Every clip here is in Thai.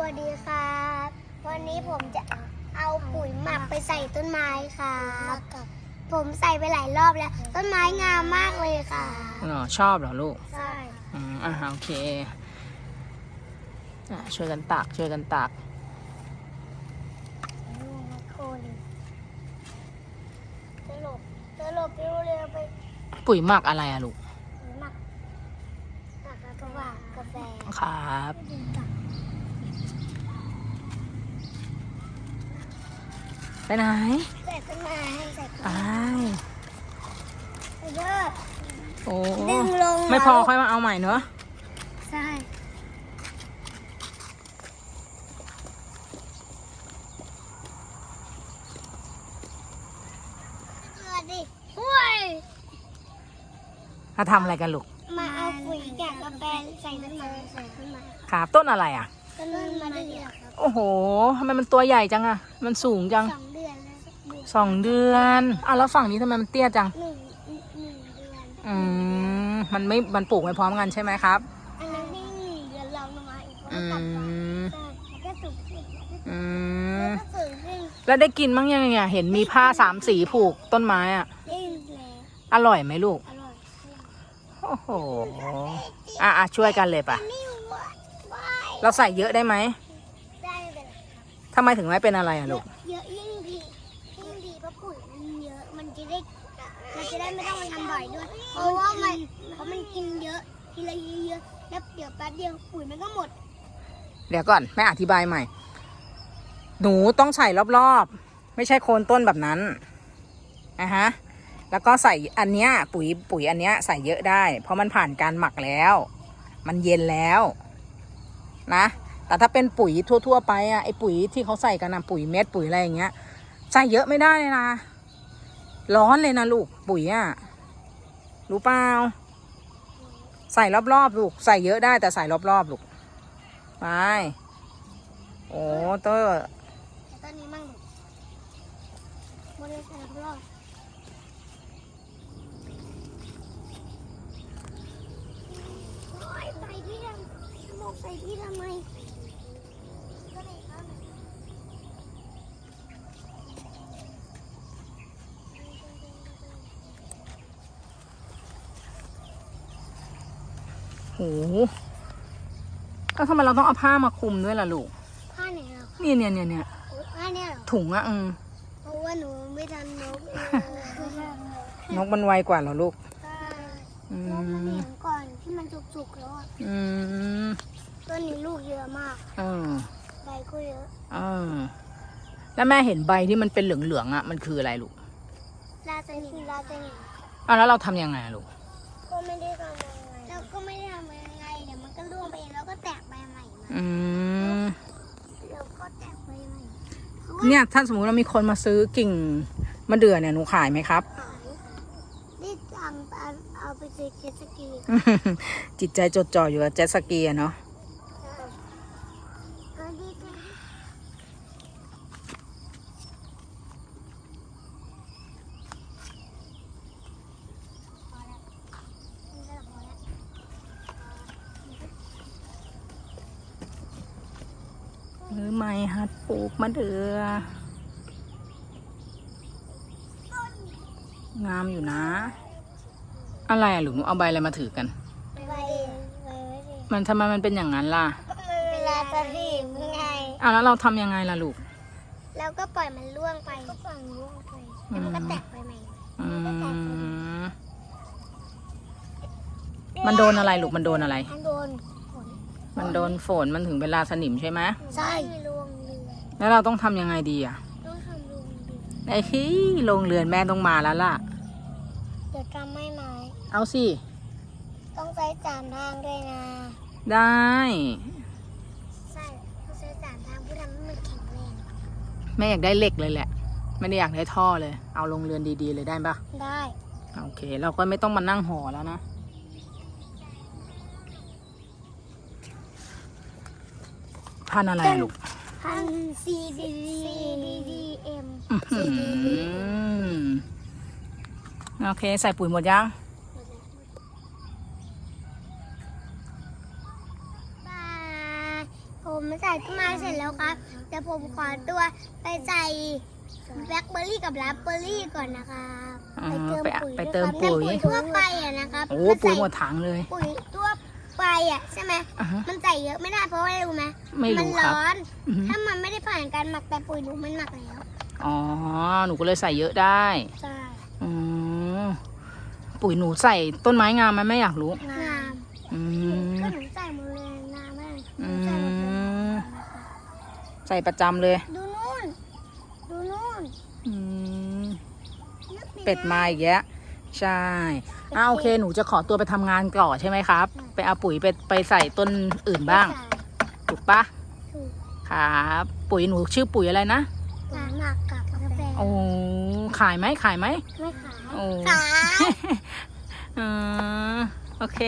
วัสดีครับ วันนี้ผมจะเอาปุ๋ยหมักไปใส่ต้นไม้ครับผมใส่ไปหลายรอบแล้ว ต้นไม้งามมากเลยค่ะอ๋อชอบเหรอลูกใช่อืมอ่าโอเคอะช่วยกันตักช่วยกันตักคนตลบตลบเร็วๆไปปุ๋ยหมักอะไรอะลูกปุ๋ยหมักหมักแล้วก็หวานกาแฟครับ ไปไหน ใส่ต้นไม้ใส่ต้นไปไม้เยอะโอ้ดึงลงไม่พอแล้วค่อยมาเอาใหม่เนอะใช่เกิดดิห้วยถ้าทำอะไรกันลูก มาเอาปุ๋ยจากกาแฟใส่ต้นไม้ใส่ต้นไม้ครับต้นอะไรอะต้นมะเดื่อครับโอ้โหทำไมมันตัวใหญ่จังอะมันสูงจังสอง สองเดือนอะแล้วฝั่งนี้ทำไมมันเตี้ยจัง หนึ่งหนึ่งเดือนอืมมันไม่มันปลูกไม่พร้อมกันใช่ไหมครับ อันนั้นนี่หนึ่งเดือนลองลงมาอีกอืแล้วก็ตัดมใช่แล้วก็สูงขึ้นอืแล้วมก็สูงขึ้นแล้วได้กินบ้างยังเนี่ยเห็นมีผ้าสามสีผูกต้นไม้อะยิ่งแล้วอร่อยไหมลูกอร่อยโอ้โห อะอะช่วยกันเลยปะนี่วะว้ายเราใส่เยอะได้ไหมได้ไม่เป็นไร ทำไมถึงไม่เป็นอะไรอะลูก เยอะยิ่งดียิ่งดีเพราะปุ๋ยมันเยอะ มันจะได้มัน จะได้ไม่ต้องมาทำบ่อยด้วย เพราะว่ามันเพราะมันกินเยอะทีละเยอะๆแล้วเดี๋ยวแป๊บเดียวปุ๋ยมันก็หมด เดี๋ยวก่อนแม่อธิบายใหม่ หนูต้องใส่รอบๆ ไม่ใช่โคนต้นแบบนั้นนะฮะแล้วก็ใส่อันเนี้ยปุ๋ยปุ๋ยอันเนี้ยใส่เยอะได้ เพราะมันผ่านการหมักแล้ว มันเย็นแล้วนะแต่ถ้าเป็นปุ๋ยทั่ว ๆ ไปอะไอปุ๋ยที่เขาใส่กันนะปุ๋ยเม็ดปุ๋ยอะไรอย่างเงี้ยใส่เยอะไม่ได้เลยนะ ร้อนเลยนะลูกปุ๋ยอะรู้เปล่าใส่รอบๆลูก ใส่เยอะได้แต่ใส่รอบๆลูกไปโอ้เตอร์ตอนนี้มั่งโมเดลใส่รอบใส่ที่ทำไมก็ได้ครับ โหแล้วทำไมเราต้องเอาผ้ามาคลุมด้วยล่ะลูก ผ้าไหนเหรอเนี่ยเนี่ยเนี่ยเนี่ยผ้าเนี่ยเหรอถุงอะอืมเพราะว่าหนูไม่ทันนกเลยนกมันไวกว่าเหรอลูกใช่อืนกมันมเห็นก่อนที่มันจุกๆแล้วอะอืมต้นนี้ลูกเยอะมาก เออใบก็เยอะเออแล้วแม่เห็นใบที่มันเป็นเหลืองๆอะมันคืออะไรลูกลาสนิมลาสนิมอะแล้วเราทำยังไงอะลูก ก็ไม่ได้ทำ อืมแล้วก็แตกใบใหม่เนี่ยถ้าสมมติเรามีคนมาซื้อกิ่งมะเดื่อเนี่ยหนูขายไหมครับ ขายได้ตังค์เอาเอาไปซื้อเจ็ตสกี จิตใจจดจ่ออยู่กับเจ็ตสกีอะเนาะ ก็ดีจังพอแล้วนี่ก็พอแล้ว หรือไม่ฮัดปลูกมะเดื่องามอยู่นะ อะไรอะลูกหนูเอาใบอะไรมาถือกันไปไว้ดิไว้ดิมันทำไมมันเป็นอย่างนั้นล่ะเวลาจะรีบไงอะแล้วเราทำยังไงล่ะลูกแล้วก็ปล่อยมันล่วงไปก็ปล่อยมันล่วงไปแล้วมันก็แตกไปใหม่อืมมันโดนอะไรลูกมันโดนอะไร มันโดนฝน มันโดนฝนมันถึงเวลาสนิมใช่ไหมใช่ลวงเรือแล้วเราต้องทำยังไงดีอะต้องทำลวงเรือไอ้ที่โรงเรือนแม่ต้องมาแล้วล่ะ เดี๋ยวจำไม่ไหมเอาสิ ต้องใช้สามทางด้วยนะ ได้ ใช่ต้องใช้สามทางเพื่อทำให้มันแข็งแรงแม่อยากได้เหล็กเลยแหละ ไม่ได้อยากได้ท่อเลย เอาโรงเรือนดีๆเลยได้ปะได้ โอเค เราก็ไม่ต้องมานั่งห่อแล้วนะ พันธุ์อะไรอะลูกพัน C D C D D M อื้อหือโอเค ใส่ปุ๋ยหมดยัง บายผมใส่ส่ต้นไม้เสร็จแล้วครับแต่ผมขอตัวไปใส่แบล็คเบอร์รี่กับราสเบอร์รี่ก่อนนะครับอ๋อไปไปเติมอะปุ๋ยไปเติมด้วยปุ๋ยครับแต่ปุ๋ยทั่วไปอะนะครับโอ้มันปุ๋ยใส่หมดถังเลย ปุ๋ยทั่วไป อะใช่ไหมอ่าฮะ มันใส่เยอะไม่ได้เพราะว่าอะไรรู้ไหมไม่มัรู้ครับร้อน อือฮึ ถ้ามันไม่ได้ผ่านการหมักแต่ปุ๋ยหนูมันหมักแล้วอ๋อ หนูก็เลยใส่เยอะได้ใช่อืมปุ๋ยหนูใส่ต้นไม้งามไหมไม่อยากรู้ งามอืม ก็หนูใส่หมดเลยงามมากหอืนูใส่หมดเลยม ใส่ประจำเลย ดูนู่นดูนู่นอืม เป็ดมาอีกแล้ว ใช่อ้าโอเคหนูจะขอตัวไปทำงานก่อนใช่ไหมครับ ไปเอาปุ๋ยไปไปใส่ต้นอื่นบ้าง ถูกปะถูก ครับ ปุ๋ยหนูชื่อปุ๋ยอะไรนะหาหมักกับกาแฟโอ้ขายไหมขายไหม ไม่ขายโอ้ ขายอืมโอเค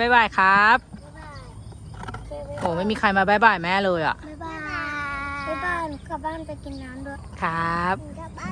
บายบายครับบ๊ายบายโอ้ไม่มีใครมาบายบายแม่เลยอะ บ๊ายบายบ๊ายบายหนูกลับบ้านไปกินน้ำด้วยครับหนูกลับบ้าน